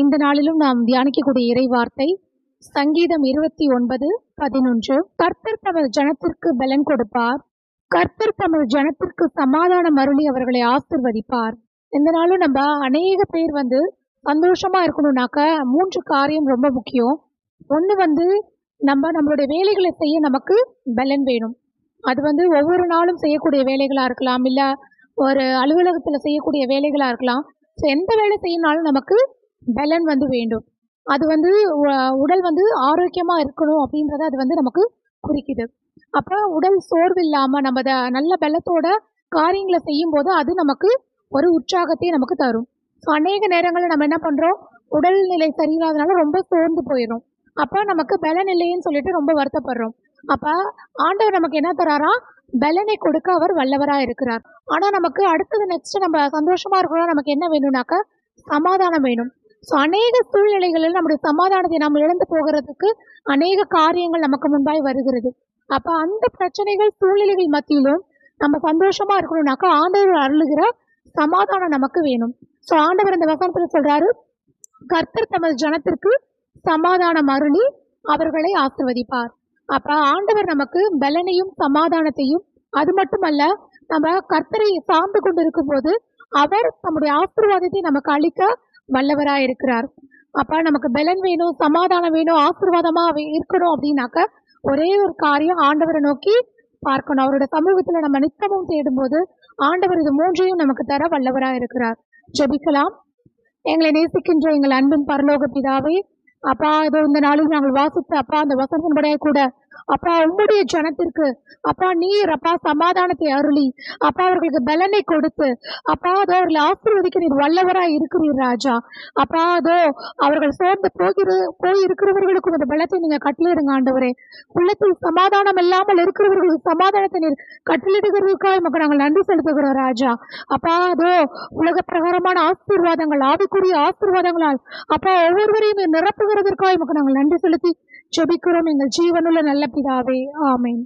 இந்த நாளிலும் நாம் தியானிக்கக்கூடிய இறை வார்த்தை சங்கீதம் இருபத்தி ஒன்பது பதினொன்று. கர்த்தர் தமது ஜனத்திற்கு பலன் கொடுப்பார். கர்த்தர் தமது ஜனத்திற்கு சமாதானம் அருளி அவர்களை ஆசிர்வதிப்பார். இந்த நாளும் நம்ம அநேக பேர் வந்து சந்தோஷமா இருக்கணும்னாக்க மூன்று காரியம் ரொம்ப முக்கியம். ஒன்று வந்து நம்ம நம்மளுடைய வேலைகளை செய்ய நமக்கு பலன் வேணும். அது வந்து ஒவ்வொரு நாளும் செய்யக்கூடிய வேலைகளாக இருக்கலாம் இல்லை ஒரு அலுவலகத்தில் செய்யக்கூடிய வேலைகளாக இருக்கலாம். ஸோ எந்த வேலை செய்யணும்னாலும் நமக்கு பலன் வந்து வேண்டும். அது வந்து உடல் வந்து ஆரோக்கியமாக இருக்கணும் அப்படின்றத அது வந்து நமக்கு குறிக்குது. அப்போ உடல் சோர்வு இல்லாமல் நம்ம அதை நல்ல பலத்தோட காரியங்களை செய்யும்போது அது நமக்கு ஒரு உற்சாகத்தை நமக்கு தரும். ஸோ அநேக நேரங்களில் நம்ம என்ன பண்ணுறோம் உடல்நிலை சரியில்லாதனால ரொம்ப சோர்ந்து போயிடும் அப்போ நமக்கு பலன் இல்லைன்னு சொல்லிட்டு ரொம்ப வருத்தப்படுறோம். அப்போ ஆண்டவர் நமக்கு என்ன தராரா? பலனை கொடுக்க அவர் வல்லவராக இருக்கிறார். ஆனால் நமக்கு அடுத்தது நெக்ஸ்ட் நம்ம சந்தோஷமாக இருக்கணும் நமக்கு என்ன வேணும்னாக்க? சமாதானம் வேணும். ஸோ அநேக சூழ்நிலைகளில் நம்முடைய சமாதானத்தை நாம் இழந்து போகிறதுக்கு அநேக காரியங்கள் நமக்கு முன்பாய் வருகிறது. அப்போ அந்த பிரச்சனைகள் சூழ்நிலைகள் மத்தியிலும் நம்ம சந்தோஷமா இருக்கணும்னாக்கா ஆண்டவர் அருளுகிற சமாதானம் நமக்கு வேணும். ஸோ ஆண்டவர் அந்த வசனத்தில் சொல்றாரு கர்த்தர் தமது ஜனத்திற்கு சமாதானம் அருளி அவர்களை ஆசிர்வதிப்பார். அப்ப ஆண்டவர் நமக்கு பலனையும் சமாதானத்தையும் அது மட்டுமல்ல நம்ம கர்த்தரை சார்ந்து கொண்டு இருக்கும்போது அவர் நம்முடைய ஆசீர்வாதத்தை நமக்கு அளிக்க வல்லவராக இருக்கிறார். அப்போ நமக்கு பலன் வேணும் சமாதானம் வேணும் ஆசீர்வாதமா இருக்கணும் அப்படின்னாக்க ஒரே ஒரு காரியம் ஆண்டவரை நோக்கி பார்க்கணும். அவரோட சமூகத்தில் நம்ம நித்தமும் தேடும்போது ஆண்டவர் இது மூன்றையும் நமக்கு தர வல்லவராக இருக்கிறார். ஜெபிக்கலாம். எங்களை நேசிக்கின்ற எங்கள் அன்பின் பரலோக பிதாவே அப்பா இதோ இந்த நாளில் நாங்கள் வாசித்த அப்பா அந்த வசனத்தின்படியே கூட அப்பா உம்முடைய ஜனத்திற்கு அப்பா நீர் அப்பா சமாதானத்தை அருளி அப்பா அவர்களுக்கு பலனை கொடுத்து அப்பா அதோ அவர்களை ஆசீர்வதிக்க நீர் வல்லவராய் இருக்கிறீர் ராஜா. அப்பா அதோ அவர்கள் சோர்ந்து போகிற போய் இருக்கிறவர்களுக்கு அந்த பலத்தை நீங்க கட்டளிடுங்க ஆண்டவரே. உள்ளத்தில் சமாதானம் இல்லாமல் இருக்கிறவர்களுக்கு சமாதானத்தை நீர் கட்டளிடுகிறதுக்காக நமக்கு நாங்கள் நன்றி செலுத்துகிறோம் ராஜா. அப்பா அதோ உலக பிரகாரமான ஆசீர்வாதங்கள் ஆவிக்குரிய ஆசீர்வாதங்களால் அப்பா ஒவ்வொருவரையும் நிரப்புகிறதற்காக நமக்கு நாங்கள் நன்றி செலுத்தி ஜெபிக்கிறோம். எங்கள் ஜீவனுள்ள நல்ல பிதாவே ஆமேன்.